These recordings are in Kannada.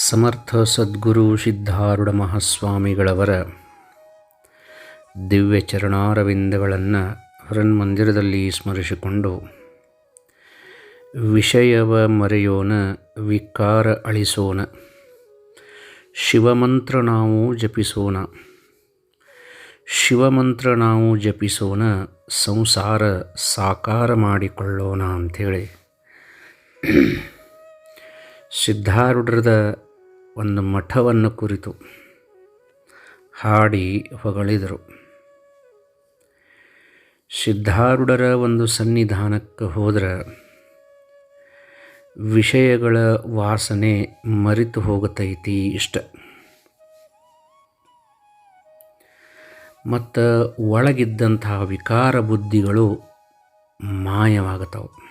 ಸಮರ್ಥ ಸದ್ಗುರು ಸಿದ್ಧಾರೂಢ ಮಹಾಸ್ವಾಮಿಗಳವರ ದಿವ್ಯ ಚರಣಾರವಿಂದಗಳನ್ನು ಹರನ್ಮಂದಿರದಲ್ಲಿ ಸ್ಮರಿಸಿಕೊಂಡು ವಿಷಯವ ಮರೆಯೋನ, ವಿಕಾರ ಅಳಿಸೋಣ ಶಿವಮಂತ್ರ ನಾವು ಜಪಿಸೋಣ ಶಿವಮಂತ್ರ ನಾವು ಜಪಿಸೋಣ ಸಂಸಾರ ಸಾಕಾರ ಮಾಡಿಕೊಳ್ಳೋಣ ಅಂಥೇಳಿ. ಸಿದ್ಧಾರೂಢರದ ಒಂದು ಮಠವನ್ನು ಕುರಿತು ಹಾಡಿ ಹೊಗಳಿದರು. ಸಿದ್ಧಾರೂಢರ ಒಂದು ಸನ್ನಿಧಾನಕ್ಕೆ ಹೋದ್ರ ವಿಷಯಗಳ ವಾಸನೆ ಮರಿತು ಹೋಗತೈತಿ ಇಷ್ಟ. ಮತ್ತು ಒಳಗಿದ್ದಂತಹ ವಿಕಾರ ಬುದ್ಧಿಗಳು ಮಾಯವಾಗತಾವೆ.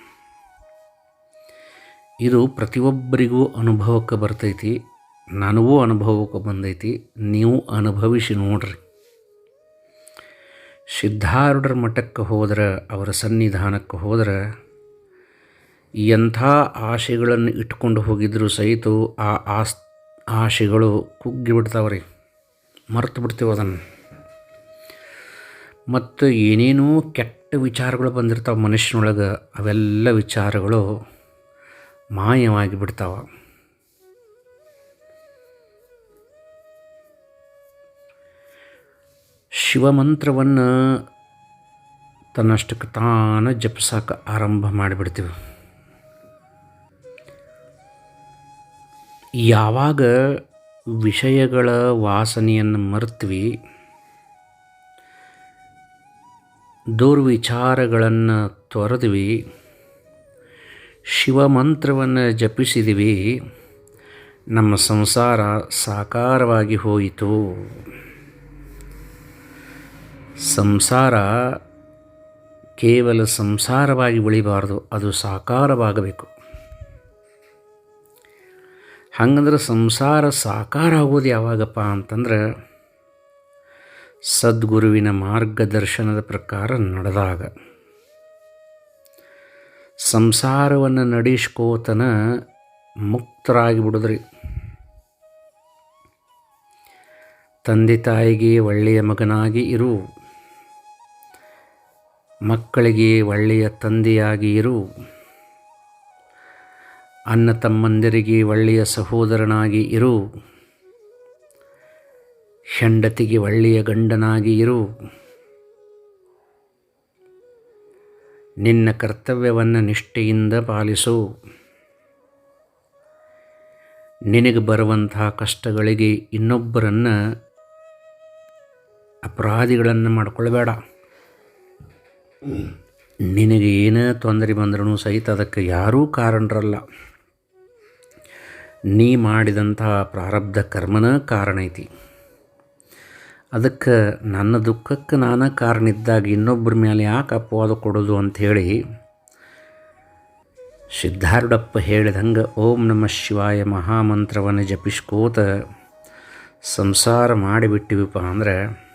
ಇದು ಪ್ರತಿಯೊಬ್ಬರಿಗೂ ಅನುಭವಕ್ಕೆ ಬರ್ತೈತಿ. ನನಗೂ ಅನುಭವಕ್ಕೆ ಬಂದೈತಿ, ನೀವು ಅನುಭವಿಸಿ ನೋಡ್ರಿ. ಸಿದ್ಧಾರೂಢರ ಮಠಕ್ಕೆ ಹೋದ್ರೆ, ಅವರ ಸನ್ನಿಧಾನಕ್ಕೆ ಹೋದ್ರೆ, ಎಂಥ ಆಶೆಗಳನ್ನು ಇಟ್ಕೊಂಡು ಹೋಗಿದ್ರು ಸಹಿತ ಆ ಆಸ್ ಆಶೆಗಳು ಕುಗ್ಗಿ ಬಿಡ್ತಾವ್ರಿ, ಮರೆತು ಬಿಡ್ತೀವಿ ಅದನ್ನು. ಮತ್ತು ಏನೇನೋ ಕೆಟ್ಟ ವಿಚಾರಗಳು ಬಂದಿರ್ತಾವೆ ಮನುಷ್ಯನೊಳಗೆ, ಅವೆಲ್ಲ ವಿಚಾರಗಳು ಮಾಯವಾಗಿ ಬಿಡ್ತಾವ. ಶಿವಮಂತ್ರವನ್ನು ತನ್ನಷ್ಟಕ್ಕೆ ತಾನ ಜಪಿಸಕ್ಕೆ ಆರಂಭ ಮಾಡಿಬಿಡ್ತೀವಿ. ಯಾವಾಗ ವಿಷಯಗಳ ವಾಸನೆಯನ್ನು ಮರ್ತ್ವಿ, ದುರ್ವಿಚಾರಗಳನ್ನು ತೊರೆದ್ವಿ, ಶಿವಮಂತ್ರವನ್ನು ಜಪಿಸಿದ್ವಿ, ನಮ್ಮ ಸಂಸಾರ ಸಾಕಾರವಾಗಿ ಹೋಯಿತು. ಸಂಸಾರ ಕೇವಲ ಸಂಸಾರವಾಗಿ ಉಳಿಬಾರ್ದು, ಅದು ಸಾಕಾರವಾಗಬೇಕು. ಹಂಗಂದ್ರೆ ಸಂಸಾರ ಸಾಕಾರ ಆಗೋದು ಯಾವಾಗಪ್ಪ ಅಂತಂದ್ರೆ ಸದ್ಗುರುವಿನ ಮಾರ್ಗದರ್ಶನದ ಪ್ರಕಾರ ನಡೆದಾಗ. ಸಂಸಾರವನ್ನು ನಡೆಸ್ಕೋತನ ಮುಕ್ತರಾಗಿ ಬಿಡಿದ್ರಿ. ತಂದೆ ತಾಯಿಗೆ ಒಳ್ಳೆಯ ಮಗನಾಗಿ ಇರು. ಮಕ್ಕಳಿಗೆ ಒಳ್ಳೆಯ ತಂದೆಯಾಗಿ ಇರು. ಅನ್ನ ತಮ್ಮಂದಿರಿಗೆ ಒಳ್ಳೆಯ ಸಹೋದರನಾಗಿ ಇರು. ಹೆಂಡತಿಗೆ ಒಳ್ಳೆಯ ಗಂಡನಾಗಿ ಇರು. ನಿನ್ನ ಕರ್ತವ್ಯವನ್ನು ನಿಷ್ಠೆಯಿಂದ ಪಾಲಿಸು. ನಿನಗೆ ಬರುವಂತಹ ಕಷ್ಟಗಳಿಗೆ ಇನ್ನೊಬ್ಬರನ್ನು ಅಪರಾಧಿಗಳನ್ನು ಮಾಡಿಕೊಳ್ಬೇಡ. ನಿನಗೆ ಏನೇ ತೊಂದರೆ ಬಂದ್ರೂ ಸಹಿತ ಅದಕ್ಕೆ ಯಾರೂ ಕಾರಣರಲ್ಲ. ನೀ ಮಾಡಿದಂಥ ಪ್ರಾರಬ್ಧ ಕರ್ಮನ ಕಾರಣ ಐತಿ. ಅದಕ್ಕೆ ನನ್ನ ದುಃಖಕ್ಕೆ ನಾನು ಕಾರಣ ಇದ್ದಾಗ ಇನ್ನೊಬ್ಬರ ಮೇಲೆ ಯಾಕೆ ಅಪವಾದ ಕೊಡೋದು ಅಂಥೇಳಿ ಸಿದ್ಧಾರೂಢಪ್ಪ ಹೇಳಿದಂಗೆ, ಓಂ ನಮ ಶಿವಾಯ ಮಹಾಮಂತ್ರವನ್ನು ಜಪಿಸ್ಕೋತ ಸಂಸಾರ ಮಾಡಿಬಿಟ್ಟಿವಿಪ್ಪ ಅಂದರೆ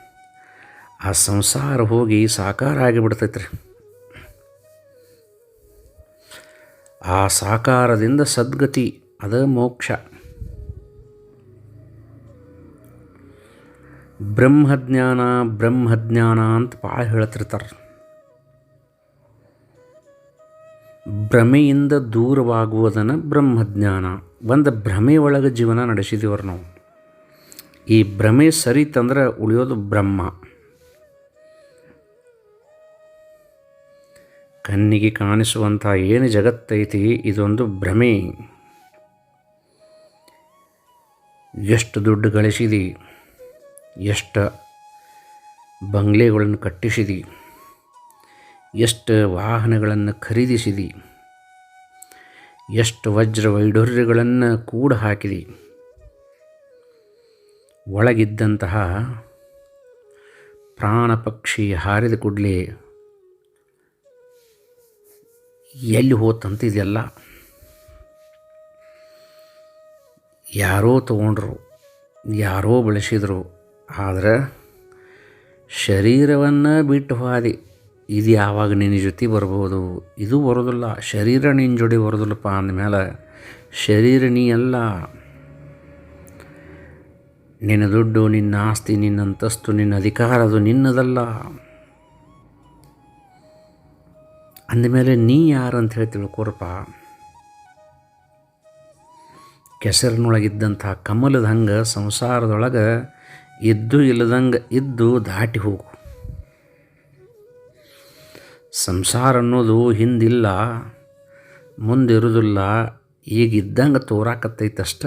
ಆ ಸಂಸಾರ ಹೋಗಿ ಸಾಕಾರ ಆಗಿಬಿಡ್ತೈತ್ರಿ. ಆ ಸಾಕಾರದಿಂದ ಸದ್ಗತಿ, ಅದ ಮೋಕ್ಷ. ಬ್ರಹ್ಮಜ್ಞಾನ ಬ್ರಹ್ಮಜ್ಞಾನ ಅಂತ ಭಾಳ ಹೇಳ್ತಿರ್ತಾರೆ. ಭ್ರಮೆಯಿಂದ ದೂರವಾಗುವುದನ್ನು ಬ್ರಹ್ಮಜ್ಞಾನ. ಒಂದು ಭ್ರಮೆ ಒಳಗೆ ಜೀವನ ನಡೆಸಿದೀವ್ರು ನಾವು. ಈ ಭ್ರಮೆ ಸರಿತಂದ್ರೆ ಉಳಿಯೋದು ಬ್ರಹ್ಮ. ಕಣ್ಣಿಗೆ ಕಾಣಿಸುವಂಥ ಏನು ಜಗತ್ತೈತಿ, ಇದೊಂದು ಭ್ರಮೆ. ಎಷ್ಟು ದುಡ್ಡು ಗಳಿಸಿದಿ, ಎಷ್ಟು ಬಂಗ್ಲೆಗಳನ್ನು ಕಟ್ಟಿಸಿದಿ, ಎಷ್ಟು ವಾಹನಗಳನ್ನು ಖರೀದಿಸಿದಿ, ಎಷ್ಟು ವಜ್ರ ವೈಢೂರ್ಯಗಳನ್ನು ಕೂಡ ಹಾಕಿದಿ. ಒಳಗಿದ್ದಂತಹ ಪ್ರಾಣ ಪಕ್ಷಿ ಹಾರಿದ ಕೂಡಲೇ ಎಲ್ಲಿ ಹೋತಂತಿದೆಲ್ಲ ಯಾರೋ ತಗೊಂಡ್ರು, ಯಾರೋ ಬೆಳೆಸಿದರು, ಆದರೆ ಶರೀರವನ್ನು ಬಿಟ್ಟು ಹಾದಿ. ಇದು ಯಾವಾಗ ನಿನ್ನ ಜೊತೆ ಬರ್ಬೋದು? ಇದು ಬರೋದಿಲ್ಲ. ಶರೀರ ನಿನ್ನ ಜೋಡಿ ಬರೋದಿಲ್ಲಪ್ಪ ಅಂದಮೇಲೆ ಶರೀರ ನೀ ಅಲ್ಲ. ನಿನ್ನ ದುಡ್ಡು, ನಿನ್ನ ಆಸ್ತಿ, ನಿನ್ನ ಅಂತಸ್ತು, ನಿನ್ನ ಅಧಿಕಾರ ಅದು ನಿನ್ನದಲ್ಲ. ಅಂದಮೇಲೆ ನೀ ಯಾರು ಅಂತ ಹೇಳಿ ತಿಳ್ಕೊರಪ್ಪ. ಕೆಸರಿನೊಳಗಿದ್ದಂಥ ಕಮಲದ ಹಂಗೆ ಸಂಸಾರದೊಳಗೆ ಇದ್ದು ಇಲ್ಲದಂಗೆ ಇದ್ದು ದಾಟಿ ಹೋಗು. ಸಂಸಾರ ಅನ್ನೋದು ಹಿಂದಿಲ್ಲ ಮುಂದಿರುವುದಿಲ್ಲ ಈಗ ಇದ್ದಂಗೆ ತೋರಾಕತ್ತೈತಷ್ಟ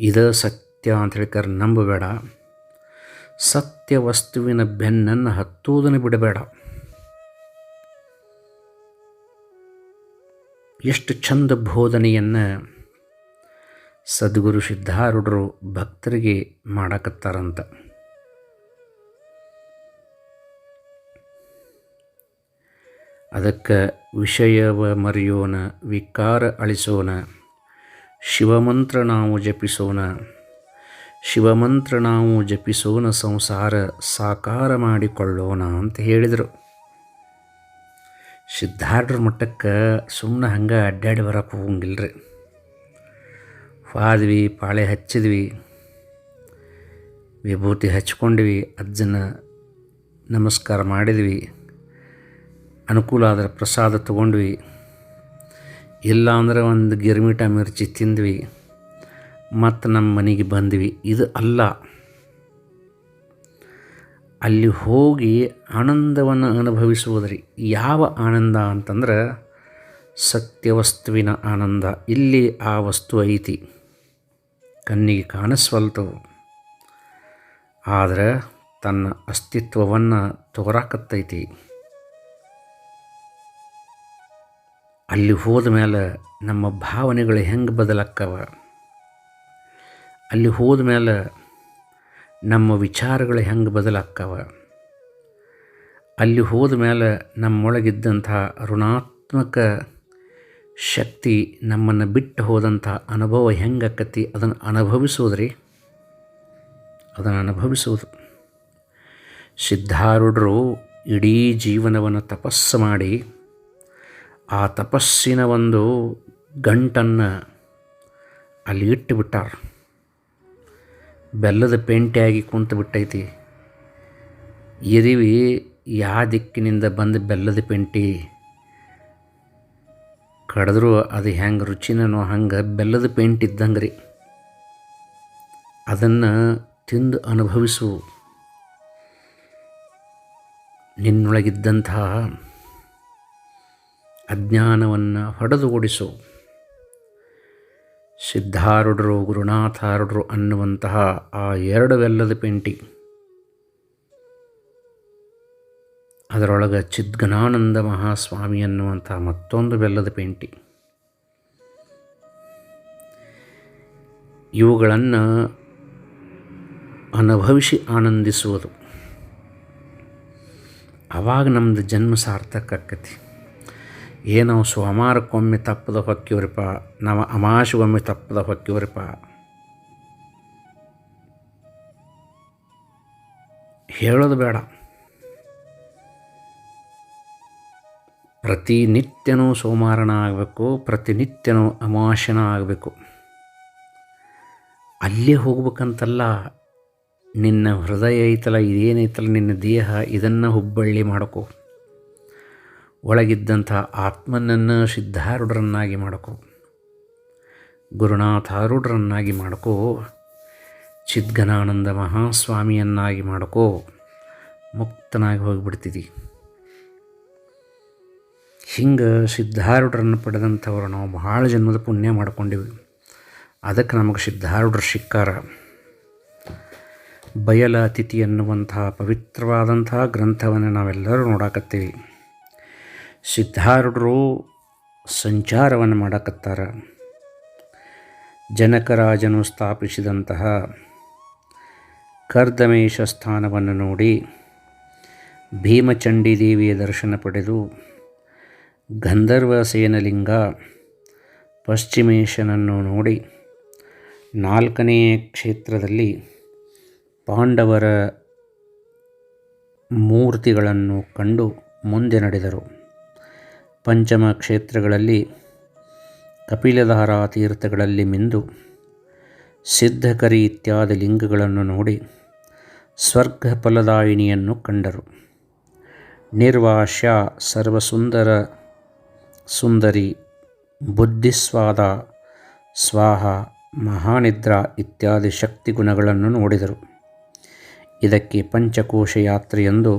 ಇದು ಸತ್ಯ ಅಂತ ಹೇಳ್ಕರ್ ನಂಬಬೇಡ. ಸತ್ಯ ವಸ್ತುವಿನ ಬೆನ್ನನ್ನು ಹತ್ತುವುದನ್ನು ಬಿಡಬೇಡ. ಎಷ್ಟು ಚಂದ ಬೋಧನೆಯನ್ನು ಸದ್ಗುರು ಸಿದ್ಧಾರೂಢರು ಭಕ್ತರಿಗೆ ಮಾಡಕತ್ತಾರಂತ. ಅದಕ್ಕೆ ವಿಷಯವ ಮರೆಯೋಣ ವಿಕಾರ ಅಳಿಸೋಣ ಶಿವಮಂತ್ರ ನಾವು ಜಪಿಸೋಣ ಶಿವಮಂತ್ರ ನಾವು ಜಪಿಸೋಣ ಸಂಸಾರ ಸಾಕಾರ ಮಾಡಿಕೊಳ್ಳೋಣ ಅಂತ ಹೇಳಿದರು. ಸಿದ್ಧಾರ್ಢರ ಮಟ್ಟಕ್ಕೆ ಸುಮ್ಮನೆ ಹಂಗೆ ಅಡ್ಡಾಡಿ ಬರೋಕೆ ಹೋಗಂಗಿಲ್ಲ ರೀ ಹಾದ್ವಿ, ಪಾಳೆ ಹಚ್ಚಿದ್ವಿ, ವಿಭೂತಿ ಹಚ್ಕೊಂಡ್ವಿ, ಅಜ್ಜನ ನಮಸ್ಕಾರ ಮಾಡಿದ್ವಿ, ಅನುಕೂಲ ಆದ್ರೆ ಪ್ರಸಾದ ತಗೊಂಡ್ವಿ, ಇಲ್ಲ ಅಂದ್ರೆ ಒಂದು ಗಿರ್ಮಿಟ ಮಿರ್ಚಿ ತಿಂದ್ವಿ, ಮತ್ತು ನಮ್ಮ ಮನೆಗೆ ಬಂದ್ವಿ. ಇದು ಅಲ್ಲ. ಅಲ್ಲಿ ಹೋಗಿ ಆನಂದವನ್ನು ಅನುಭವಿಸುವುದ್ರಿ. ಯಾವ ಆನಂದ ಅಂತಂದ್ರೆ ಸತ್ಯವಸ್ತುವಿನ ಆನಂದ. ಇಲ್ಲಿ ಆ ವಸ್ತು ಐತಿ. ಕಣ್ಣಿಗೆ ಕಾಣಿಸ್ವಲ್ತು. ಆದರೆ ತನ್ನ ಅಸ್ತಿತ್ವವನ್ನು ತೋರಾಕತ್ತೈತಿ. ಅಲ್ಲಿ ಹೋದ ಮೇಲೆ ನಮ್ಮ ಭಾವನೆಗಳು ಹೆಂಗೆ ಬದಲಾಕ್ಕವ ಅಲ್ಲಿ ಹೋದ ಮೇಲೆ ನಮ್ಮ ವಿಚಾರಗಳು ಹೆಂಗೆ ಬದಲಾಗ್ತವೆ? ಅಲ್ಲಿ ಹೋದ ಮೇಲೆ ನಮ್ಮೊಳಗಿದ್ದಂಥ ಋಣಾತ್ಮಕ ಶಕ್ತಿ ನಮ್ಮನ್ನು ಬಿಟ್ಟು ಹೋದಂಥ ಅನುಭವ ಹೆಂಗೆ ಅದನ್ನು ಅನುಭವಿಸೋದ್ರಿ. ಅದನ್ನು ಅನುಭವಿಸುವುದು ಸಿದ್ಧಾರೂಢರು ಇಡೀ ಜೀವನವನ್ನು ತಪಸ್ಸು ಮಾಡಿ ಆ ತಪಸ್ಸಿನ ಒಂದು ಗಂಟನ್ನು ಅಲ್ಲಿ ಇಟ್ಟು ಬಿಟ್ಟಾರ. ಬೆಲ್ಲದ ಪೆಂಟಿಯಾಗಿ ಕುಂತು ಬಿಟ್ಟೈತಿ. ಇರಿವಿ ಯಾವ ದಿಕ್ಕಿನಿಂದ ಬಂದ ಬೆಲ್ಲದ ಪೆಂಟಿ. ಕಡಿದ್ರು ಅದು ಹೆಂಗೆ ರುಚಿನೋ ಹಂಗೆ ಬೆಲ್ಲದ ಪೇಂಟ್ ಇದ್ದಂಗೆ ರೀ ಅದನ್ನು ತಿಂದು ಅನುಭವಿಸು. ನಿನ್ನೊಳಗಿದ್ದಂತಹ ಅಜ್ಞಾನವನ್ನು ಹೊಡೆದುಗೊಡಿಸು. ಸಿದ್ಧಾರೂಢರು ಗುರುನಾಥಾರುಡರು ಅನ್ನುವಂತಹ ಆ ಎರಡು ಬೆಲ್ಲದ ಪೆಂಟಿ. ಅದರೊಳಗೆ ಚಿದ್ಗನಾನಂದ ಮಹಾಸ್ವಾಮಿ ಅನ್ನುವಂತಹ ಮತ್ತೊಂದು ಬೆಲ್ಲದ ಪೆಂಟಿ. ಇವುಗಳನ್ನು ಅನುಭವಿಸಿ ಆನಂದಿಸುವುದು. ಆವಾಗ ನಮ್ಮದು ಜನ್ಮ ಸಾರ್ಥಕ ಏನೋ ಸೋಮಾರಕ್ಕೊಮ್ಮೆ ತಪ್ಪದ ಹೊಕ್ಕಿವ್ರಿಪ್ಪ ನಾವು ಅಮಾಶಗೊಮ್ಮೆ ತಪ್ಪದ ಹೊಕ್ಕಿವ್ರಿಪ್ಪ ಹೇಳೋದು ಬೇಡ. ಪ್ರತಿನಿತ್ಯನೂ ಸೋಮಾರನ ಆಗಬೇಕು ಪ್ರತಿನಿತ್ಯನೂ ಅಮಾಶನ ಆಗಬೇಕು ಅಲ್ಲೇ ಹೋಗ್ಬೇಕಂತಲ್ಲ, ನಿನ್ನ ಹೃದಯ ಐತಲ್ಲ ಇದೇನೈತಲ್ಲ ನಿನ್ನ ದೇಹ, ಇದನ್ನು ಹುಬ್ಬಳ್ಳಿ ಮಾಡ್ಕೋ. ಒಳಗಿದ್ದಂಥ ಆತ್ಮನನ್ನು ಸಿದ್ಧಾರೂಢರನ್ನಾಗಿ ಮಾಡ್ಕೋ. ಗುರುನಾಥಾರೂಢರನ್ನಾಗಿ ಮಾಡ್ಕೋ. ಚಿದ್ಗನಾನಂದ ಮಹಾಸ್ವಾಮಿಯನ್ನಾಗಿ ಮಾಡ್ಕೋ. ಮುಕ್ತನಾಗಿ ಹೋಗಿಬಿಡ್ತೀವಿ ಹಿಂಗೆ ಸಿದ್ಧಾರೂಢರನ್ನು ಪಡೆದಂಥವ್ರು ನಾವು ಭಾಳ ಜನ್ಮದ ಪುಣ್ಯ ಮಾಡ್ಕೊಂಡಿವಿ. ಅದಕ್ಕೆ ನಮಗೆ ಸಿದ್ಧಾರೂಢರು ಸಿಕ್ಕಾರ ಬಯಲ ಅತಿಥಿ ಎನ್ನುವಂತಹ ಪವಿತ್ರವಾದಂತಹ ಗ್ರಂಥವನ್ನು ನಾವೆಲ್ಲರೂ ನೋಡಾಕತ್ತೀವಿ. ಸಿದ್ಧಾರೂಢರು ಸಂಚಾರವನ್ನು ಮಾಡಕತ್ತಾರ. ಜನಕರಾಜನು ಸ್ಥಾಪಿಸಿದಂತಹ ಕರ್ದಮೇಶ ಸ್ಥಾನವನ್ನು ನೋಡಿ ಭೀಮಚಂಡಿ ದೇವಿಯ ದರ್ಶನ ಪಡೆದು ಗಂಧರ್ವ ಸೇನಲಿಂಗ ಪಶ್ಚಿಮೇಶನನ್ನು ನೋಡಿ ನಾಲ್ಕನೆಯ ಕ್ಷೇತ್ರದಲ್ಲಿ ಪಾಂಡವರ ಮೂರ್ತಿಗಳನ್ನು ಕಂಡು ಮುಂದೆ ನಡೆದರು. ಪಂಚಮ ಕ್ಷೇತ್ರಗಳಲ್ಲಿ ಕಪಿಲಧಾರಾ ತೀರ್ಥಗಳಲ್ಲಿ ಮಿಂದು ಸಿದ್ಧಕರಿ ಇತ್ಯಾದಿ ಲಿಂಗಗಳನ್ನು ನೋಡಿ ಸ್ವರ್ಗ ಫಲದಾಯಿನಿಯನ್ನು ಕಂಡರು. ನಿರ್ವಾಶ್ಯ ಸರ್ವಸುಂದರ ಸುಂದರಿ ಬುದ್ಧಿಸ್ವಾದ ಸ್ವಾಹ ಮಹಾನಿದ್ರಾ ಇತ್ಯಾದಿ ಶಕ್ತಿ ಗುಣಗಳನ್ನು ನೋಡಿದರು. ಇದಕ್ಕೆ ಪಂಚಕೋಶ ಯಾತ್ರೆಯೆಂದು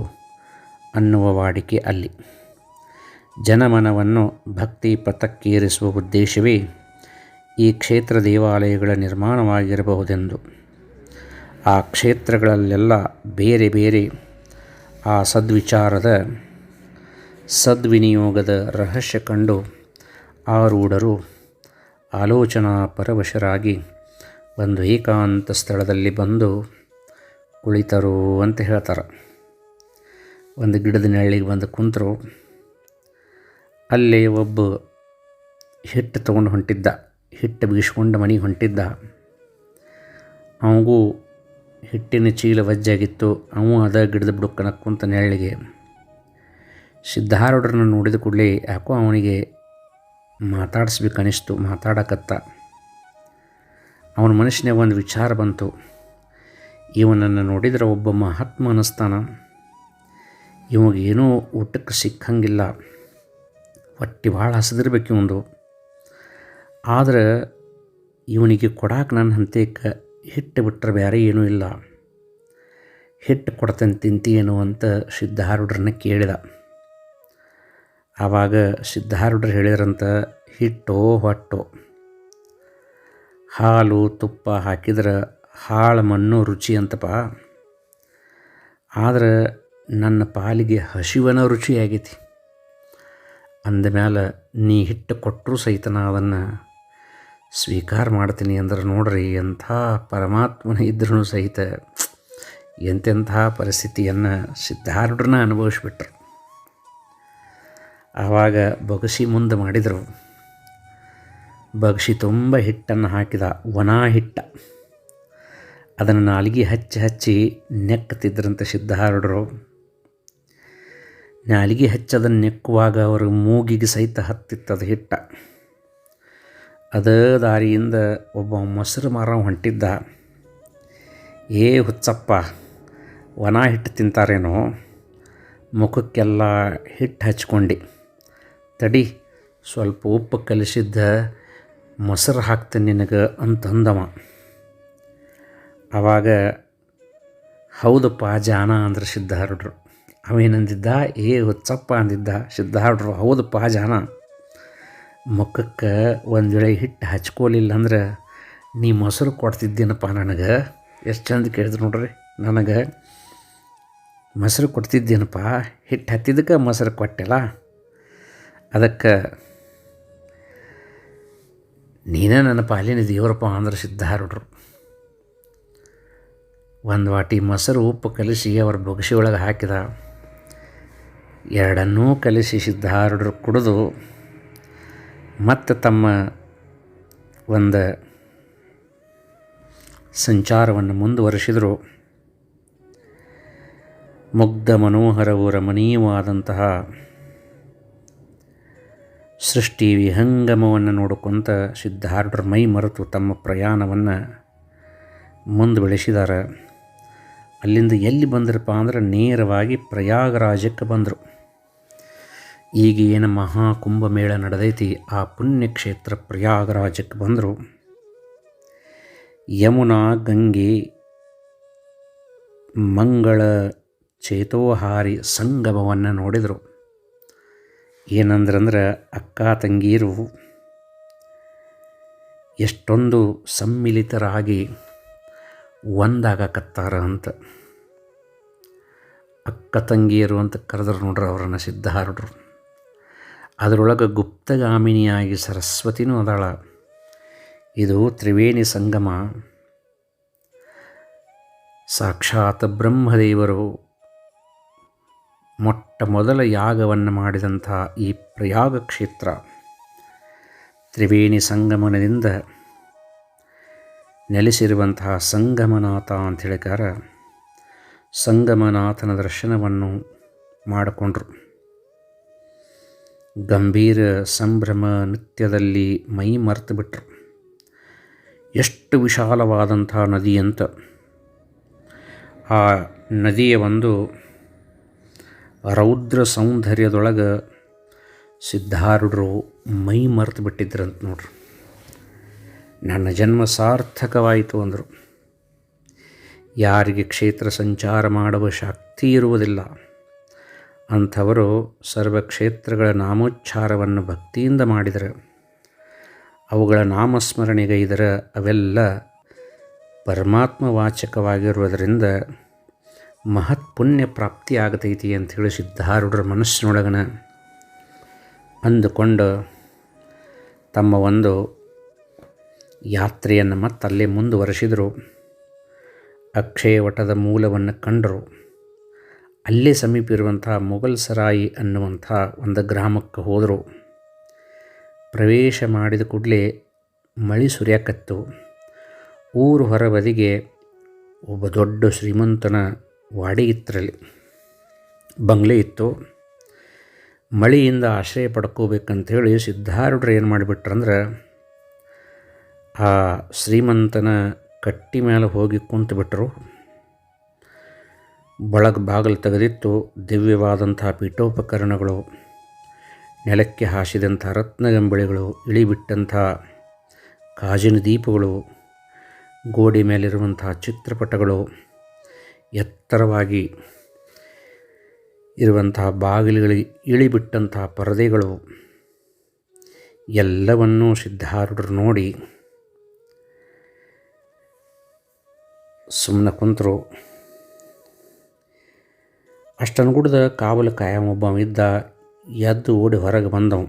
ಅನ್ನುವ ವಾಡಿಕೆ ಅಲ್ಲಿ. ಜನಮನವನ್ನು ಭಕ್ತಿ ಪಥಕ್ಕೇರಿಸುವ ಉದ್ದೇಶವೇ ಈ ಕ್ಷೇತ್ರ ದೇವಾಲಯಗಳ ನಿರ್ಮಾಣವಾಗಿರಬಹುದೆಂದು. ಆ ಕ್ಷೇತ್ರಗಳಲ್ಲೆಲ್ಲ ಬೇರೆ ಬೇರೆ ಆ ಸದ್ವಿಚಾರದ, ಸದ್ವಿನಿಯೋಗದ ರಹಸ್ಯ ಕಂಡು ಆರೂಢರು ಆಲೋಚನಾ ಪರವಶರಾಗಿ ಒಂದು ಏಕಾಂತ ಸ್ಥಳದಲ್ಲಿ ಬಂದು ಕುಳಿತರು ಅಂತ ಹೇಳ್ತಾರೆ. ಒಂದು ಗಿಡದ ನೆರಳಿಗೆ ಬಂದು ಕುಂತರು. ಅಲ್ಲಿ ಒಬ್ಬ ಹಿಟ್ಟು ತೊಗೊಂಡು ಹೊಂಟಿದ್ದ, ಹಿಟ್ಟು ಬೀಸ್ಕೊಂಡು ಮನೆಗೆ ಹೊಂಟಿದ್ದ. ಅವಗೂ ಹಿಟ್ಟಿನ ಚೀಲ ವಜ್ಜಾಗಿತ್ತು. ಅವ ಅದ ಗಿಡದ ಬುಡಕ್ಕನ ಅಂತ ನೆರಳಿಗೆ. ಸಿದ್ಧಾರೂಢರನ್ನು ನೋಡಿದ ಕೂಡಲೇ ಯಾಕೋ ಅವನಿಗೆ ಮಾತಾಡಿಸ್ಬೇಕು ಅನಿಸ್ತು, ಮಾತಾಡಕತ್ತ. ಅವನ ಮನಸ್ಸಿನಾಗ ಒಂದು ವಿಚಾರ ಬಂತು. ಇವನನ್ನು ನೋಡಿದ್ರೆ ಒಬ್ಬ ಮಹಾತ್ಮ ಅನ್ನಿಸ್ತಾನ ಇವಾಗೇನೂ ಊಟಕ್ಕೆ ಸಿಕ್ಕಂಗಿಲ್ಲ. ಹೊಟ್ಟೆ ಭಾಳ ಹಸಿದಿರ್ಬೇಕು ಇವಂದು. ಆದರೆ ಇವನಿಗೆ ಕೊಡಾಕೆ ನನ್ನ ಹಂತಕ್ಕೆ ಹಿಟ್ಟು ಬಿಟ್ಟರೆ ಬೇರೆ ಏನೂ ಇಲ್ಲ. ಹಿಟ್ಟು ಕೊಡ್ತೇನೆ ತಿಂತೀಯೇನು ಅಂತ ಸಿದ್ಧಾರೂಢರನ್ನ ಕೇಳಿದ. ಆವಾಗ ಸಿದ್ಧಾರೂಢರು ಹೇಳಿದ್ರಂತ, ಹಿಟ್ಟೋ ಹೊಟ್ಟೋ. ಹಾಲು, ತುಪ್ಪ ಹಾಕಿದ್ರೆ ಹಾಳು ಮಣ್ಣು ರುಚಿ ಅಂತಪ್ಪ ಆದ್ರೆ ನನ್ನ ಪಾಲಿಗೆ ಹಸಿವನ ರುಚಿಯಾಗೈತಿ. ಅಂದಮೇಲೆ ನೀ ಹಿಟ್ಟು ಕೊಟ್ಟರೂ ಸಹಿತ ನಾ ಅದನ್ನು ಸ್ವೀಕಾರ ಮಾಡ್ತೀನಿ ಅಂದ್ರೆ ನೋಡ್ರಿ ಎಂಥ ಪರಮಾತ್ಮನ ಇದ್ರೂ ಸಹಿತ ಎಂತೆಂಥ ಪರಿಸ್ಥಿತಿಯನ್ನು ಸಿದ್ಧಾರೂಢರನ್ನ ಅನುಭವಿಸ್ಬಿಟ್ರು. ಆವಾಗ ಬಗಸಿ ಮುಂದೆ ಮಾಡಿದರು. ಬಗಸಿ ತುಂಬ ಹಿಟ್ಟನ್ನು ಹಾಕಿದ ಒಣ ಹಿಟ್ಟ. ಅದನ್ನು ನಾಲಿಗೆ ಹಚ್ಚಿ ಹಚ್ಚಿ ನೆಕ್ಕತಿದ್ರಂತ ಸಿದ್ಧಾರೂಢರು. ನಾಲಿಗೆ ಹಚ್ಚದನ್ನು ನೆಕ್ಕುವಾಗ ಅವರು ಮೂಗಿಗೆ ಸಹಿತ ಹತ್ತಿತ್ತದ ಹಿಟ್ಟ. ಅದೇ ದಾರಿಯಿಂದ ಒಬ್ಬ ಮೊಸರು ಮಾರ ಹೊಂಟಿದ್ದ. ಏ ಹುಚ್ಚಪ್ಪ ಒಣ ಹಿಟ್ಟು ತಿಂತಾರೇನೋ? ಮುಖಕ್ಕೆಲ್ಲ ಹಿಟ್ಟು ಹಚ್ಕೊಂಡು. ತಡಿ, ಸ್ವಲ್ಪ ಉಪ್ಪು ಕಲಿಸಿದ್ದ ಮೊಸರು ಹಾಕ್ತೇನೆ ನಿನಗೆ ಅಂತಂದವ. ಆವಾಗ ಹೌದಪ್ಪ ಜಾನ ಅಂದ್ರೆ ಸಿದ್ಧಾರೂಢರು ಅವೇನಂದಿದ್ದ? ಏ, ಹುಚ್ಚಪ್ಪ ಅಂದಿದ್ದ. ಸಿದ್ಧಾರ್ಡ್ರು ಹೌದಪ್ಪ ಜಾನ. ಮುಖಕ್ಕೆ ಒಂದು ವೇಳೆ ಹಿಟ್ಟು ಹಚ್ಕೋಲಿಲ್ಲ ಅಂದ್ರೆ ನೀ ಮೊಸರು ಕೊಡ್ತಿದ್ದೇನಪ್ಪ ನನಗೆ. ಎಷ್ಟು ಚಂದ ಕೇಳಿದ್ರು ನೋಡ್ರಿ. ನನಗೆ ಮೊಸರು ಕೊಡ್ತಿದ್ದೇನಪ್ಪ. ಹಿಟ್ಟು ಹತ್ತಿದ್ದಕ್ಕೆ ಮೊಸರು ಕೊಟ್ಟಿಲ್ಲ ಅದಕ್ಕೆ ನೀನೇ ನನ್ನ ಪಾಲಿನ ದೇವರಪ್ಪ ಅಂದ್ರೆ ಸಿದ್ಧಾರೂಢರು ಒಂದು ವಾಟಿ ಮೊಸರು ಉಪ್ಪು ಕಲಿಸಿ ಅವ್ರ ಬೊಗಸಿ ಒಳಗೆ ಹಾಕಿದ. ಎರಡನ್ನೂ ಕಲಿಸಿ ಸಿದ್ಧಾರೂಢರು ಕುಡಿದು ಮತ್ತು ತಮ್ಮ ಒಂದು ಸಂಚಾರವನ್ನು ಮುಂದುವರಿಸಿದರು. ಮುಗ್ಧ ಮನೋಹರವು ರಮಣೀಯವಾದಂತಹ ಸೃಷ್ಟಿ ವಿಹಂಗಮವನ್ನು ನೋಡಿಕೊಂತ ಸಿದ್ಧಾರ್ಢರು ಮೈ ಮರೆತು ತಮ್ಮ ಪ್ರಯಾಣವನ್ನು ಮುಂದೆ ಬೆಳೆಸಿದ್ದಾರೆ ಅಲ್ಲಿಂದ ಎಲ್ಲಿ ಬಂದ್ರಪ್ಪ ಅಂದ್ರೆ ನೇರವಾಗಿ ಪ್ರಯಾಗರಾಜಕ್ಕೆ ಬಂದರು. ಈಗ ಏನು ಮಹಾಕುಂಭಮೇಳ ನಡೆದೈತಿ. ಆ ಪುಣ್ಯಕ್ಷೇತ್ರ ಪ್ರಯಾಗರಾಜಕ್ಕೆ ಬಂದರು. ಯಮುನಾ, ಗಂಗೆ, ಮಂಗಳ, ಚೇತೋಹಾರಿ ಸಂಗಮವನ್ನು ನೋಡಿದರು. ಏನಂದ್ರಂದ್ರೆ ಅಕ್ಕ, ತಂಗೀರು ಎಷ್ಟೊಂದು ಸಮ್ಮಿಲಿತರಾಗಿ ಒಂದಾಗಕತ್ತಾರ ಅಂತ. ಅಕ್ಕ ತಂಗಿಯರು ಅಂತ ಕರೆದ್ರು ನೋಡ್ರಿ ಅವರನ್ನು ಸಿದ್ಧಾರೂಢರು ಅದರೊಳಗೆ ಗುಪ್ತಗಾಮಿನಿಯಾಗಿ ಸರಸ್ವತಿನೂ ಅದಾಳ. ಇದು ತ್ರಿವೇಣಿ ಸಂಗಮ. ಸಾಕ್ಷಾತ್ ಬ್ರಹ್ಮದೇವರು ಮೊಟ್ಟ ಮೊದಲ ಯಾಗವನ್ನು ಮಾಡಿದಂಥ ಈ ಪ್ರಯಾಗ ಕ್ಷೇತ್ರ. ತ್ರಿವೇಣಿ ಸಂಗಮನದಿಂದ ನೆಲೆಸಿರುವಂತಹ ಸಂಗಮನಾಥ ಅಂತ ಹೇಳಿಕಾರ ಸಂಗಮನಾಥನ ದರ್ಶನವನ್ನು ಮಾಡಿಕೊಂಡ್ರು. ಗಂಭೀರ ಸಂಭ್ರಮ ನೃತ್ಯದಲ್ಲಿ ಮೈ ಮರೆತು ಬಿಟ್ರು. ಎಷ್ಟು ವಿಶಾಲವಾದಂಥ ನದಿ ಅಂತ ಆ ನದಿಯ ಒಂದು ರೌದ್ರ ಸೌಂದರ್ಯದೊಳಗೆ ಸಿದ್ಧಾರೂಢರು ಮೈ ಮರೆತು ಬಿಟ್ಟಿದ್ರಂತ ನೋಡ್ರಿ. ನನ್ನ ಜನ್ಮ ಸಾರ್ಥಕವಾಯಿತು ಅಂದರು. ಯಾರಿಗೆ ಕ್ಷೇತ್ರ ಸಂಚಾರ ಮಾಡುವ ಶಕ್ತಿ ಇರುವುದಿಲ್ಲ. ಅಂಥವರು ಸರ್ವಕ್ಷೇತ್ರಗಳ ನಾಮೋಚ್ಚಾರವನ್ನು ಭಕ್ತಿಯಿಂದ ಮಾಡಿದರೆ, ಅವುಗಳ ನಾಮಸ್ಮರಣೆಗೈದರೆ ಅವೆಲ್ಲ ಪರಮಾತ್ಮ ವಾಚಕವಾಗಿರುವುದರಿಂದ ಮಹತ್ ಪುಣ್ಯ ಪ್ರಾಪ್ತಿಯಾಗತೈತಿ ಅಂಥೇಳಿ ಸಿದ್ಧಾರೂಢರ ಮನಸ್ಸಿನೊಳಗನ ಅಂದುಕೊಂಡು ತಮ್ಮ ಒಂದು ಯಾತ್ರೆಯನ್ನು ಮತ್ತಲ್ಲೇ ಮುಂದುವರೆಸಿದರು. ಅಕ್ಷಯವಟದ ಮೂಲವನ್ನು ಕಂಡರು. ಅಲ್ಲೇ ಸಮೀಪ ಇರುವಂಥ ಮೊಘಲ್ ಸರಾಯಿ ಅನ್ನುವಂಥ ಒಂದು ಗ್ರಾಮಕ್ಕೆ ಹೋದರು. ಪ್ರವೇಶ ಮಾಡಿದ ಕೂಡಲೇ ಮಳಿ ಸುರಿಯಾಕತ್ತು. ಊರು ಹೊರಬದಿಗೆ ಒಬ್ಬ ದೊಡ್ಡ ಶ್ರೀಮಂತನ ವಾಡಿ ಇತ್ತರಲ್ಲಿ. ಬಂಗ್ಲೆ ಇತ್ತು. ಮಳೆಯಿಂದ ಆಶ್ರಯ ಪಡ್ಕೋಬೇಕಂಥೇಳಿ ಸಿದ್ಧಾರೂಢರು ಏನು ಮಾಡಿಬಿಟ್ರಂದ್ರೆ, ಆ ಶ್ರೀಮಂತನ ಕಟ್ಟಿ ಮೇಲೆ ಹೋಗಿ ಕುಂತುಬಿಟ್ರು. ಬಳಗ ಬಾಗಿಲು ತೆಗೆದಿತ್ತು ದಿವ್ಯವಾದಂತಹ ಪೀಠೋಪಕರಣಗಳು, ನೆಲಕ್ಕೆ ಹಾಸಿದಂಥ ರತ್ನಗಂಬಳಿಗಳು ಇಳಿಬಿಟ್ಟಂಥ ಕಾಜಿನ ದೀಪಗಳು, ಗೋಡೆ ಮೇಲಿರುವಂತಹ ಚಿತ್ರಪಟಗಳು, ಎತ್ತರವಾಗಿ ಇರುವಂತಹ ಬಾಗಿಲುಗಳಿಗೆ ಇಳಿಬಿಟ್ಟಂತಹ ಪರದೆಗಳು, ಎಲ್ಲವನ್ನೂ ಸಿದ್ಧಾರೂಢರು ನೋಡಿ ಸುಮ್ಮನೆ ಕುಂತರು. ಅಷ್ಟನ್ಗುಡ್ದ ಕಾವಲು ಕಾಯಂ ಒಬ್ಬ ಇದ್ದ ಎದ್ದು ಓಡಿ ಹೊರಗೆ ಬಂದವು.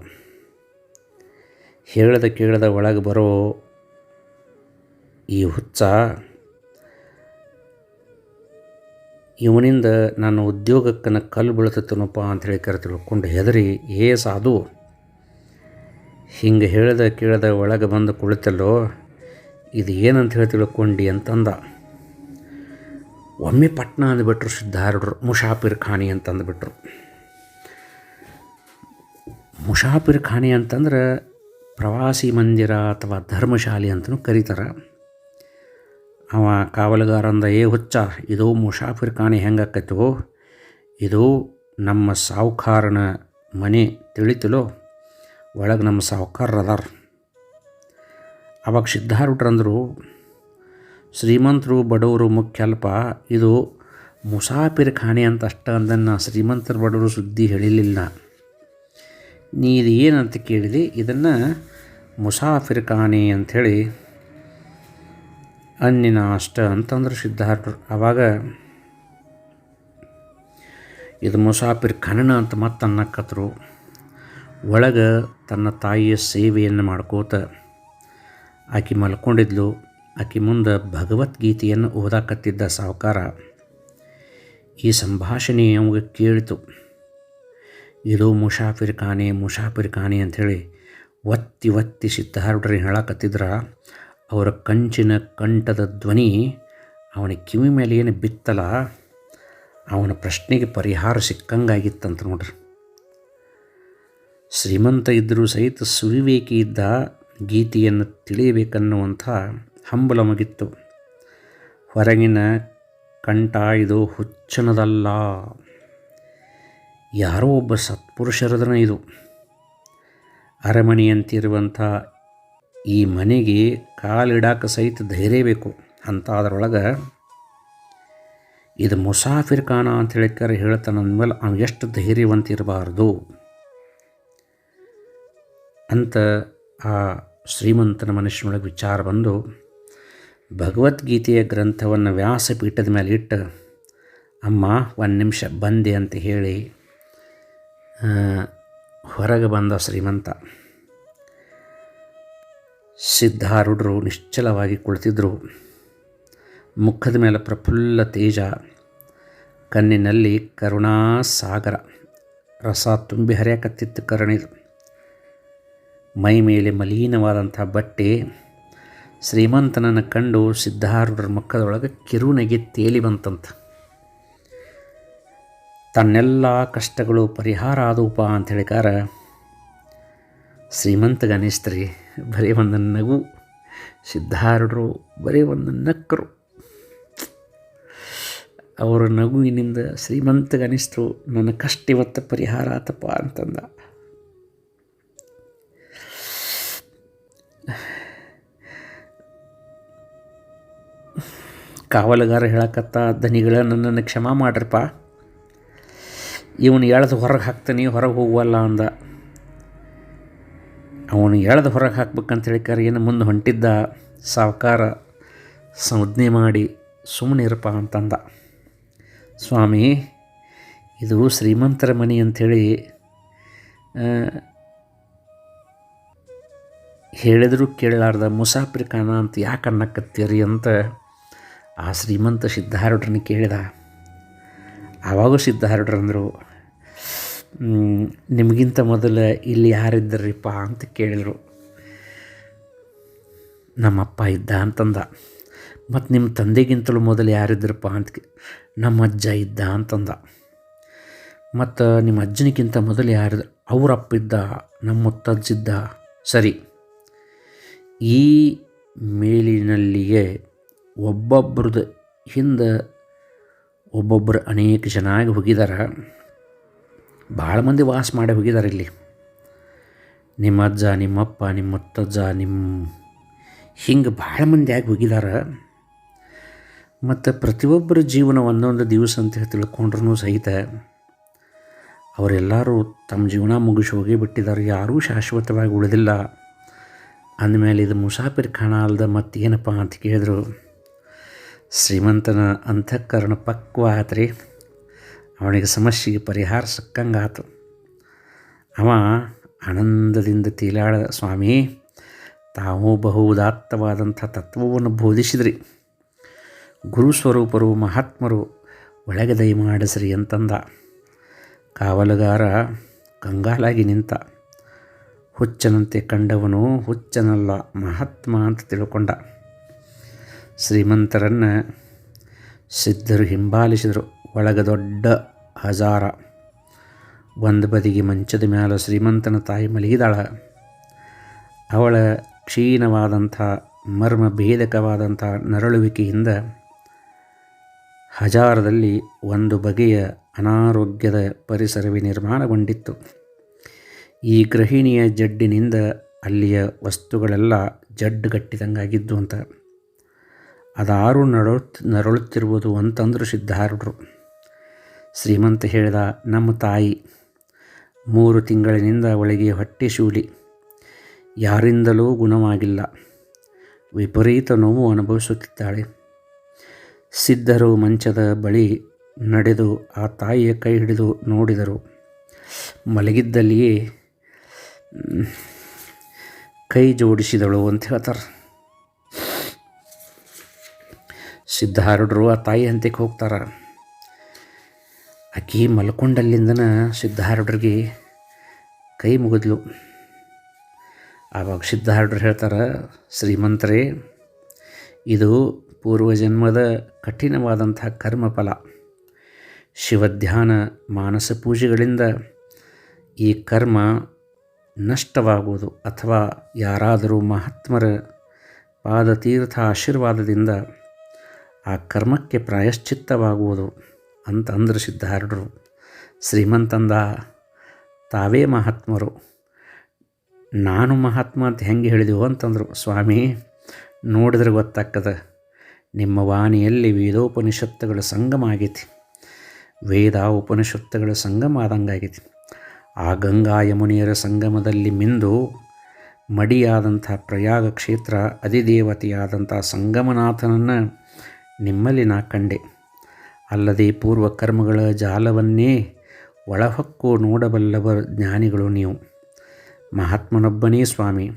ಹೇಳ್ದ ಕೇಳ್ದ ಒಳಗೆ ಬರೋ ಈ ಹುಚ್ಚ ಇವನಿಂದ ನನ್ನ ಉದ್ಯೋಗಕ್ಕನ ಕಲ್ಲು ಅಂತ ಅಂಥೇಳಿ ಕರೆ ತಿಳ್ಕೊಂಡು ಹೆದರಿ, ಏ ಸಾಧು, ಹಿಂಗೆ ಹೇಳ್ದ ಕೇಳ್ದ ಒಳಗೆ ಬಂದು ಕುಳಿತಲ್ಲೋ, ಇದು ಏನಂತ ಹೇಳಿ ತಿಳ್ಕೊಂಡು ಅಂತಂದ. ಒಮ್ಮೆ ಪಟ್ನ ಅಂದ್ಬಿಟ್ರು ಸಿದ್ಧಾರೂಢರು ಮುಷಾಪಿರ್ ಖಾನಿ ಅಂತಂದುಬಿಟ್ರು. ಮುಷಾಪಿರ್ ಖಾನಿ ಅಂತಂದ್ರೆ ಪ್ರವಾಸಿ ಮಂದಿರ ಅಥವಾ ಧರ್ಮಶಾಲೆ ಅಂತಲೂ ಕರೀತಾರೆ. ಅವ ಕಾವಲುಗಾರಂದ, ಏ ಹುಚ್ಚ, ಇದು ಮುಷಾಫಿರ್ ಖಾನಿ ಹೆಂಗಾಕೈತೋ ಇದು ನಮ್ಮ ಸಾಹುಕಾರನ ಮನೆ ತಿಳಿತಿಲೋ? ಒಳಗೆ ನಮ್ಮ ಸಾಹುಕಾರರು ಅದಾರ ಅವಾಗ ಸಿದ್ಧಾರೂಢರಂದರು ಶ್ರೀಮಂತರು ಬಡವರು ಮುಖ್ಯ ಅಲ್ಪ. ಇದು ಮುಸಾಫಿರ್ ಖಾನೆ ಅಂತ ಅಷ್ಟ ಅಂದನ್ನು ಶ್ರೀಮಂತರು ಬಡವರು ಸುದ್ದಿ ಹೇಳಿಲಿಲ್ಲ. ನೀ ಇದು ಏನಂತ ಕೇಳಿದೆ? ಇದನ್ನು ಮುಸಾಫಿರ್ ಖಾನೆ ಅಂಥೇಳಿ ಅನ್ನಿನ ಅಷ್ಟ ಅಂತಂದ್ರೆ ಸಿದ್ಧಾರ್ಥರು. ಆವಾಗ ಇದು ಮುಸಾಫಿರ್ ಖನನ ಅಂತ ಮತ್ತೆ ಅನ್ನಕ್ಕತ್ರು ಒಳಗೆ ತನ್ನ ತಾಯಿಯ ಸೇವೆಯನ್ನು ಮಾಡ್ಕೋತ ಆಕೆ ಮಲ್ಕೊಂಡಿದ್ಲು. ಆಕೆ ಮುಂದೆ ಭಗವದ್ಗೀತೆಯನ್ನು ಓದಾಕತ್ತಿದ್ದ ಸಾವುಕಾರ ಈ ಸಂಭಾಷಣೆ ಅವಾಗ ಕೇಳಿತು. ಇದು ಮುಷಾಫಿರ್ ಖಾನೆ ಮುಷಾಫಿರ್ ಖಾನೆ ಅಂಥೇಳಿ ಒತ್ತಿ ಒತ್ತಿ ಸಿದ್ಧಾರ್ಡ್ರಿ ಹೇಳಕತ್ತಿದ್ರ, ಅವರ ಕಂಚಿನ ಕಂಠದ ಧ್ವನಿ ಅವನ ಕಿವಿ ಮೇಲೆ ಏನು ಬಿತ್ತಲ್ಲ ಅವನ ಪ್ರಶ್ನೆಗೆ ಪರಿಹಾರ ಸಿಕ್ಕಂಗಾಗಿತ್ತಂತ ನೋಡ್ರಿ. ಶ್ರೀಮಂತ ಇದ್ದರೂ ಸಹಿತ ಸುವಿವೇಕಿ ಇದ್ದ ಗೀತೆಯನ್ನು ತಿಳಿಯಬೇಕನ್ನುವಂಥ ಹಂಬಲ ಮುಗಿತ್ತು ಹೊರಗಿನ ಕಂಠ ಇದು ಹುಚ್ಚನದಲ್ಲ. ಯಾರೋ ಒಬ್ಬ ಸತ್ಪುರುಷರದನ ಇದು. ಅರಮನೆಯಂತಿರುವಂಥ ಈ ಮನೆಗೆ ಕಾಲಿಡಾಕ ಸಹಿತ ಧೈರ್ಯ ಬೇಕು. ಅಂತ ಅದರೊಳಗೆ ಇದು ಮುಸಾಫಿರ್ ಖಾನ ಅಂತ ಹೇಳಿಕರೆ ಹೇಳ್ತಾನೆ ಅಂದಮೇಲೆ ಅವ್ನು ಎಷ್ಟು ಧೈರ್ಯವಂತ ಇರಬಾರ್ದು ಅಂತ ಆ ಶ್ರೀಮಂತನ ಮನುಷ್ಯನೊಳಗೆ ವಿಚಾರ ಬಂದು ಭಗವದ್ಗೀತೆಯ ಗ್ರಂಥವನ್ನು ವ್ಯಾಸಪೀಠದ ಮೇಲೆ ಇಟ್ಟು, ಅಮ್ಮ, ಒಂದು ನಿಮಿಷ ಬಂದೆ ಅಂತ ಹೇಳಿ ಹೊರಗೆ ಬಂದ ಶ್ರೀಮಂತ. ಸಿದ್ಧಾರೂಢರು ನಿಶ್ಚಲವಾಗಿ ಕುಳಿತಿದ್ದರು ಮುಖದ ಮೇಲೆ ಪ್ರಫುಲ್ಲ ತೇಜ, ಕಣ್ಣಿನಲ್ಲಿ ಕರುಣಾಸಾಗರ, ರಸ ತುಂಬಿ ಹರಿಯಕತ್ತಿತ್ತು ಕರುಣಿದು. ಮೈ ಮೇಲೆ ಮಲೀನವಾದಂಥ ಬಟ್ಟೆ ಶ್ರೀಮಂತನನ್ನು ಕಂಡು ಸಿದ್ಧಾರೂಢರ ಮುಖದೊಳಗೆ ಕಿರುನೆಗೆ ತೇಲಿ ಬಂತಂತ. ತನ್ನೆಲ್ಲ ಕಷ್ಟಗಳು ಪರಿಹಾರ ಆದವುಪ ಅಂತ ಹೇಳಿಕಾರ ಶ್ರೀಮಂತಗ ಅನಿಸ್ತ್ರಿ ಬರೀ ಒಂದು ನಗು. ಸಿದ್ಧಾರೂಢರು ಬರೀ ಒಂದು ನಕ್ಕರು. ಅವರ ನಗುವಿನಿಂದ ಶ್ರೀಮಂತಗನಿಸ್ತು ನನ್ನ ಕಷ್ಟ ಇವತ್ತು ಪರಿಹಾರ ಆತಪ್ಪ ಅಂತಂದ. ಕಾವಲುಗಾರ ಹೇಳಕತ್ತ, ದನಿಗಳ, ನನ್ನನ್ನು ಕ್ಷಮ ಮಾಡ್ರಪ್ಪ. ಇವನು ಎಳೆದು ಹೊರಗೆ ಹಾಕ್ತಾನೆ, ಹೊರಗೆ ಹೋಗುವಲ್ಲ ಅಂದ. ಅವನು ಎಳೆದು ಹೊರಗೆ ಹಾಕ್ಬೇಕಂತ ಹೇಳಿಕಾರ ಏನು ಮುಂದೆ ಹೊಂಟಿದ್ದ ಸಾವುಕಾರ, ಸಂಜ್ಞೆ ಮಾಡಿ ಸುಮ್ಮನೆ ಇರಪ್ಪ ಅಂತಂದ. ಸ್ವಾಮಿ, ಇದು ಶ್ರೀಮಂತರ ಮನೆ ಅಂಥೇಳಿ ಹೇಳಿದರೂ ಕೇಳಲಾರ್ದ ಮುಸಾಫಿರ್ ಖಾನ ಅಂತ ಯಾಕೆ ಅನ್ನಕತ್ತೀರಿ ಅಂತ ಆ ಶ್ರೀಮಂತ ಸಿದ್ಧಾರೂಢರನ್ನು ಕೇಳಿದ. ಆವಾಗೂ ಸಿದ್ಧಾರೂಢರಂದರು ನಿಮಗಿಂತ ಮೊದಲು ಇಲ್ಲಿ ಯಾರಿದ್ದರಿಪ್ಪ? ಅಂತ ಕೇಳಿದರು. ನಮ್ಮಪ್ಪ ಇದ್ದ ಅಂತಂದ. ಮತ್ತು ನಿಮ್ಮ ತಂದೆಗಿಂತಲೂ ಮೊದಲು ಯಾರಿದ್ರಪ್ಪ ಅಂತ ನಮ್ಮ ಅಜ್ಜ ಇದ್ದ ಅಂತಂದ. ಮತ್ತು ನಿಮ್ಮ ಅಜ್ಜನಿಗಿಂತ ಮೊದಲು ಯಾರಿದ್ರು ಅವ್ರ ಅಪ್ಪ ಇದ್ದ ನಮ್ಮ ಮುತ್ತಜ್ಜಿದ್ದ ಸರಿ. ಈ ಮೇಲಿನಲ್ಲಿಯೇ ಒಬ್ಬೊಬ್ರದ್ದು ಹಿಂದೆ ಒಬ್ಬೊಬ್ಬರು ಅನೇಕ ಜನ ಆಗಿ ಹೋಗಿದ್ದಾರೆ ಭಾಳ ಮಂದಿ ವಾಸ ಮಾಡಿ ಹೋಗಿದ್ದಾರೆ ಇಲ್ಲಿ. ನಿಮ್ಮ ಅಜ್ಜ ನಿಮ್ಮಪ್ಪ ನಿಮ್ಮ ಮುತ್ತಜ್ಜ ನಿಮ್ಮ ಹಿಂಗೆ ಭಾಳ ಮಂದಿ ಆಗಿ ಹೋಗಿದ್ದಾರೆ ಮತ್ತು ಪ್ರತಿಯೊಬ್ಬರ ಜೀವನ ಒಂದೊಂದು ದಿವಸ ಅಂತ ತಿಳ್ಕೊಂಡ್ರೂ ಸಹಿತ ಅವರೆಲ್ಲರೂ ತಮ್ಮ ಜೀವನ ಮುಗಿಸಿ ಹೋಗಿ ಬಿಟ್ಟಿದ್ದಾರೆ ಯಾರೂ ಶಾಶ್ವತವಾಗಿ ಉಳಿದಿಲ್ಲ. ಅಂದಮೇಲೆ ಇದು ಮುಸಾಫಿರ್ ಖಾನ ಅಲ್ದ ಮತ್ತೇನಪ್ಪ ಅಂತ ಕೇಳಿದ್ರು. ಶ್ರೀಮಂತನ ಅಂತಃಕರಣ ಪಕ್ವ ಆತ್ರಿ ಅವನಿಗೆ ಸಮಸ್ಯೆಗೆ ಪರಿಹಾರ ಸಿಕ್ಕಂಗಾತು. ಅವ ಆನಂದದಿಂದ ತೀಲಾಡ ಸ್ವಾಮಿ, ತಾವು ಬಹುದಾತ್ತವಾದಂಥ ತತ್ವವನ್ನು ಬೋಧಿಸಿದ್ರಿ. ಗುರು ಸ್ವರೂಪರು, ಮಹಾತ್ಮರು, ಒಳಗೆ ದಯಮಾಡಿಸ್ರಿ ಅಂತಂದ. ಕಾವಲುಗಾರ ಕಂಗಾಲಾಗಿ ನಿಂತ. ಹುಚ್ಚನಂತೆ ಕಂಡವನು ಹುಚ್ಚನಲ್ಲ, ಮಹಾತ್ಮ ಅಂತ ತಿಳ್ಕೊಂಡ. ಶ್ರೀಮಂತರನ್ನು ಸಿದ್ಧರು ಹಿಂಬಾಲಿಸಿದರು. ಒಳಗೆ ದೊಡ್ಡ ಹಜಾರ ಒಂದು ಬದಿಗೆ ಮಂಚದ ಮೇಲೆ ಶ್ರೀಮಂತನ ತಾಯಿ ಮಲಗಿದಾಳ. ಅವಳ ಕ್ಷೀಣವಾದಂಥ ಮರ್ಮ ಭೇದಕವಾದಂಥ ನರಳುವಿಕೆಯಿಂದ ಹಜಾರದಲ್ಲಿ ಒಂದು ಬಗೆಯ ಅನಾರೋಗ್ಯದ ಪರಿಸರವೇ ನಿರ್ಮಾಣಗೊಂಡಿತ್ತು. ಈ ಗೃಹಿಣಿಯ ಜಡ್ಡಿನಿಂದ ಅಲ್ಲಿಯ ವಸ್ತುಗಳೆಲ್ಲ ಜಡ್ಡುಗಟ್ಟಿದಂಗಾಗಿದ್ದು ಅಂತ ಅದಾರು ನರಳು ನರಳುತ್ತಿರುವುದು ಅಂತಂದರು ಸಿದ್ಧಾರೂಢರು. ಶ್ರೀಮಂತ ಹೇಳಿದ, ನಮ್ಮ ತಾಯಿ ಮೂರು ತಿಂಗಳಿನಿಂದ ಒಳಗೆ ಹೊಟ್ಟೆ ಶೂಲಿ. ಯಾರಿಂದಲೂ ಗುಣವಾಗಿಲ್ಲ. ವಿಪರೀತ ನೋವು ಅನುಭವಿಸುತ್ತಿದ್ದಾಳೆ. ಸಿದ್ಧರು ಮಂಚದ ಬಳಿ ನಡೆದು ಆ ತಾಯಿಯ ಕೈ ಹಿಡಿದು ನೋಡಿದರು. ಮಲಗಿದ್ದಲ್ಲಿಯೇ ಕೈ ಜೋಡಿಸಿದಳು ಅಂತ ಹೇಳ್ತಾರೆ. ಸಿದ್ಧಾರೂಢರು ಆ ತಾಯಿ ಹಂತಕ್ಕೆ ಹೋಗ್ತಾರೆ. ಆಕಿ ಮಲ್ಕೊಂಡಲ್ಲಿಂದನ ಸಿದ್ಧಾರೂಢರಿಗೆ ಕೈ ಮುಗಿದ್ಲು. ಆವಾಗ ಸಿದ್ಧಾರೂಢರು ಹೇಳ್ತಾರೆ, ಶ್ರೀಮಂತರೇ, ಇದು ಪೂರ್ವಜನ್ಮದ ಕಠಿಣವಾದಂಥ ಕರ್ಮಫಲ. ಶಿವಧ್ಯಾನ, ಮಾನಸ ಪೂಜೆಗಳಿಂದ ಈ ಕರ್ಮ ನಷ್ಟವಾಗುವುದು ಅಥವಾ ಯಾರಾದರೂ ಮಹಾತ್ಮರ ಪಾದತೀರ್ಥ ಆಶೀರ್ವಾದದಿಂದ ಆ ಕರ್ಮಕ್ಕೆ ಪ್ರಾಯಶ್ಚಿತ್ತವಾಗುವುದು ಅಂತ ಅಂದರು ಸಿದ್ಧಾರೂಢರು ಶ್ರೀಮಂತಂದ, ತಾವೇ ಮಹಾತ್ಮರು. ನಾನು ಮಹಾತ್ಮ ಅಂತ ಹೆಂಗೆ ಹೇಳಿದೆವು ಅಂತಂದರು. ಸ್ವಾಮಿ, ನೋಡಿದ್ರೆ ಗೊತ್ತಾಗ್ತದ. ನಿಮ್ಮ ವಾಣಿಯಲ್ಲಿ ವೇದೋಪನಿಷತ್ತುಗಳ ಸಂಗಮ ಆಗೈತಿ. ವೇದ ಉಪನಿಷತ್ತುಗಳ ಸಂಗಮ ಆದಂಗಾಗೈತಿ ಆ ಗಂಗಾ ಯಮುನಿಯರ ಸಂಗಮದಲ್ಲಿ ಮಿಂದು ಮಡಿಯಾದಂಥ ಪ್ರಯಾಗ ಕ್ಷೇತ್ರ ಅಧಿದೇವತೆಯಾದಂಥ ಸಂಗಮನಾಥನನ್ನು ನಿಮ್ಮಲ್ಲಿ ನಾ ಕಂಡೆ. ಅಲ್ಲದೆ ಪೂರ್ವ ಕರ್ಮಗಳ ಜಾಲವನ್ನೇ ಒಳಹೊಕ್ಕು ನೋಡಬಲ್ಲವ ಜ್ಞಾನಿಗಳು ನೀವು. ಮಹಾತ್ಮನೊಬ್ಬನೇ ಸ್ವಾಮಿ.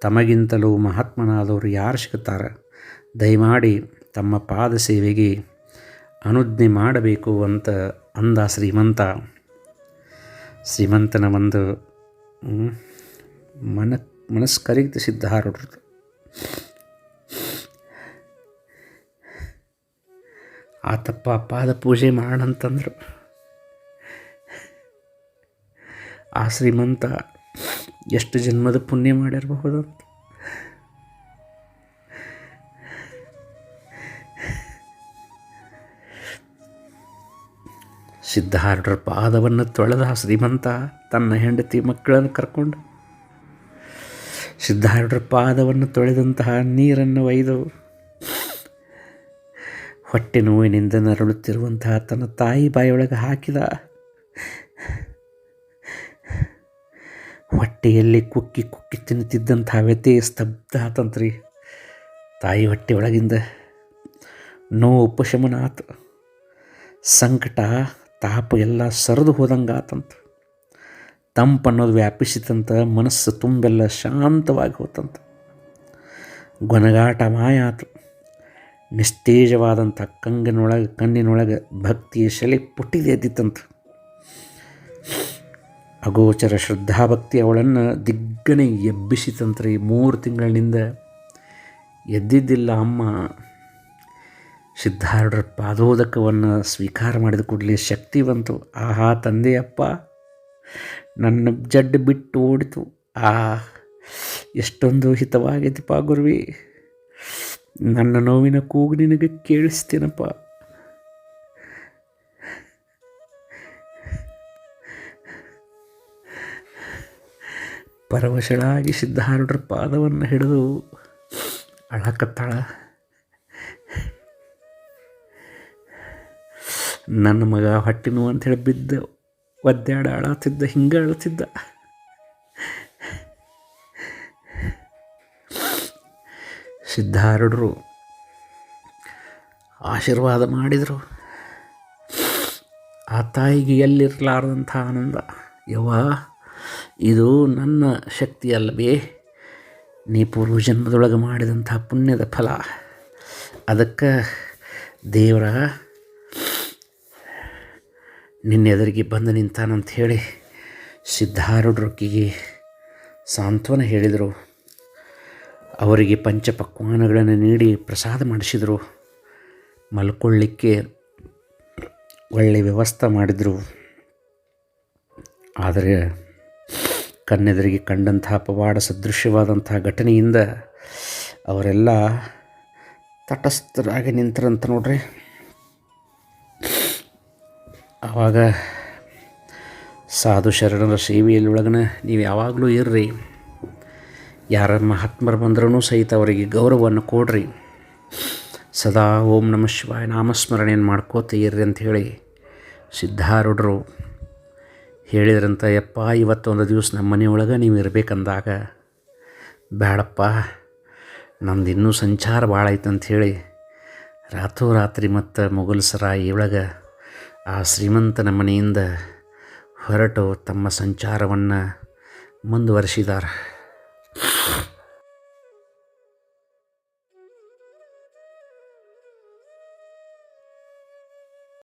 ತಮಗಿಂತಲೂ ಮಹಾತ್ಮನಾದವರು ಯಾರು ಸಿಗುತ್ತಾರೆ? ದಯಮಾಡಿ ತಮ್ಮ ಪಾದ ಸೇವೆಗೆ ಅನುಜ್ಞೆ ಮಾಡಬೇಕು ಅಂತ ಅಂದ ಶ್ರೀಮಂತ. ಶ್ರೀಮಂತನ ಒಂದು ಮನ ಮನಸ್ಕರಿತ ಸಿದ್ಧಾರೂಢರು. ಆ ತಪ್ಪ ಪಾದ ಪೂಜೆ ಮಾಡಂತಂದರು ಆ ಶ್ರೀಮಂತ ಎಷ್ಟು ಜನ್ಮದ ಪುಣ್ಯ ಮಾಡಿರಬಹುದು ಅಂತ. ಸಿದ್ಧಾರ್ಢರ ಪಾದವನ್ನು ತೊಳೆದ ಶ್ರೀಮಂತ ತನ್ನ ಹೆಂಡತಿ ಮಕ್ಕಳನ್ನು ಕರ್ಕೊಂಡು, ಸಿದ್ಧಾರ್ಢರ ಪಾದವನ್ನು ತೊಳೆದಂತಹ ನೀರನ್ನು ಒಯ್ದು ಹೊಟ್ಟೆ ನೋವಿನಿಂದ ನರಳುತ್ತಿರುವಂತಹ ತನ್ನ ತಾಯಿ ಬಾಯಿಯೊಳಗೆ ಹಾಕಿದ ಹೊಟ್ಟೆಯಲ್ಲಿ ಕುಕ್ಕಿ ಕುಕ್ಕಿ ತಿನ್ನುತ್ತಿದ್ದಂಥ ವ್ಯತೆ ಸ್ತಬ್ಧ ಆತಂತ್ರಿ ತಾಯಿ ಹೊಟ್ಟೆ ಒಳಗಿಂದ ನೋವು ಉಪಶಮನ ಆತು ಸಂಕಟ, ತಾಪ ಎಲ್ಲ ಸರಿದು ಹೋದಂಗೆ ಆತಂತ ವ್ಯಾಪಿಸಿತಂತ ಮನಸ್ಸು ತುಂಬೆಲ್ಲ ಶಾಂತವಾಗಿ ಹೋತಂತ. ಗೊನಗಾಟ ಮಾಯ ಆತು ನಿಸ್ತೇಜವಾದಂಥ ಕಂಗಿನೊಳಗೆ, ಕಣ್ಣಿನೊಳಗೆ ಭಕ್ತಿಯ ಶಲೆ ಪುಟ್ಟಿದೆ ಎದ್ದಿತ್ತಂತ ಅಗೋಚರ ಶ್ರದ್ಧಾಭಕ್ತಿ ಅವಳನ್ನು ದಿಗ್ಗನೆ ಎಬ್ಬಿಸಿತಂತ್ರಿ ಮೂರು ತಿಂಗಳಿನಿಂದ ಎದ್ದಿದ್ದಿಲ್ಲ ಅಮ್ಮ. ಸಿದ್ಧಾರೂಢರ ಪಾದೋದಕವನ್ನು ಸ್ವೀಕಾರ ಮಾಡಿದ ಕೂಡಲೇ ಶಕ್ತಿ ಬಂತು. ಆಹಾ ತಂದೆಯಪ್ಪ, ನನ್ನ ಜಡ್ಡು ಬಿಟ್ಟು ಓಡಿತು. ಆ ಎಷ್ಟೊಂದು ಹಿತವಾಗೈತಿಪ್ಪ ಗುರುವಿ. ನನ್ನ ನೋವಿನ ಕೂಗು ನಿನಗೆ ಕೇಳಿಸ್ತೇನಪ್ಪ. ಪರವಶಳಾಗಿ ಸಿದ್ಧಾರೂಢರ ಪಾದವನ್ನು ಹಿಡಿದು ಅಳಕತ್ತಾಳ. ನನ್ನ ಮಗ ಹೊಟ್ಟೆ ನೋವು ಅಂಥೇಳಿ ಬಿದ್ದ, ಒದ್ದಾಡ ಅಳತಿದ್ದ, ಹಿಂಗೆ ಅಳತಿದ್ದ. ಸಿದ್ಧಾರೂಢರು ಆಶೀರ್ವಾದ ಮಾಡಿದರು. ಆ ತಾಯಿಗೆ ಎಲ್ಲಿರಲಾರ್ದಂಥ ಆನಂದ? ಯವ್ವ, ಇದು ನನ್ನ ಶಕ್ತಿ ಅಲ್ಲವೇ? ನೀ ಪೂರ್ವಜನ್ಮದೊಳಗೆ ಮಾಡಿದಂಥ ಪುಣ್ಯದ ಫಲ. ಅದಕ್ಕೆ ದೇವರ, ನಿನ್ನೆದುರಿಗೆ ಬಂದು ನಿಂತಾನಂತ ಹೇಳಿ ಸಿದ್ಧಾರೂಢರೊಕ್ಕಿಗೆ ಸಾಂತ್ವನ ಹೇಳಿದರು. ಅವರಿಗೆ ಪಂಚಪಕ್ವಾನಗಳನ್ನು ನೀಡಿ ಪ್ರಸಾದ ಮಾಡಿಸಿದರು. ಮಲ್ಕೊಳ್ಳಿಕ್ಕೆ ಒಳ್ಳೆಯ ವ್ಯವಸ್ಥೆ ಮಾಡಿದರು. ಆದರೆ ಕನ್ನೆದರಿಗೆ ಕಂಡಂತಹ ಪವಾಡ ಸದೃಶ್ಯವಾದಂಥ ಘಟನೆಯಿಂದ ಅವರೆಲ್ಲ ತಟಸ್ಥರಾಗಿ ನಿಂತರಂತ ನೋಡ್ರಿ. ಆವಾಗ ಸಾಧು ಶರಣರ ಸೇವೆಯಲ್ಲಿ ಒಳಗನ ನೀವು ಯಾವಾಗಲೂ ಇರ್ರಿ. ಯಾರ ಮಹಾತ್ಮರು ಬಂದ್ರೂ ಸಹಿತ ಅವರಿಗೆ ಗೌರವವನ್ನು ಕೊಡ್ರಿ. ಸದಾ ಓಂ ನಮಃ ಶಿವಾಯ. ನಾಮಸ್ಮರಣೆಯನ್ನು ಮಾಡ್ಕೋತ ಇರ್ರಿ ಅಂತ ಹೇಳಿ ಸಿದ್ಧಾರೂಢರು ಹೇಳಿದ್ರಂತ, ಯಪ್ಪ, ಇವತ್ತೊಂದು ದಿವಸ ನಮ್ಮ ಮನೆಯೊಳಗೆ ನೀವು ಇರಬೇಕಂದಾಗ ಬೇಡಪ್ಪ ನಮ್ದು ಇನ್ನೂ ಸಂಚಾರ ಭಾಳ ಐತೆ ಅಂಥೇಳಿ ರಾತ್ರೋರಾತ್ರಿ ಮತ್ತು ಮೊಘಲ್ ಸರಾಯಿ ಒಳಗೆ ಆ ಶ್ರೀಮಂತನ ಮನೆಯಿಂದ ಹೊರಟು ತಮ್ಮ ಸಂಚಾರವನ್ನು ಮುಂದುವರಿಸಿದ್ದಾರೆ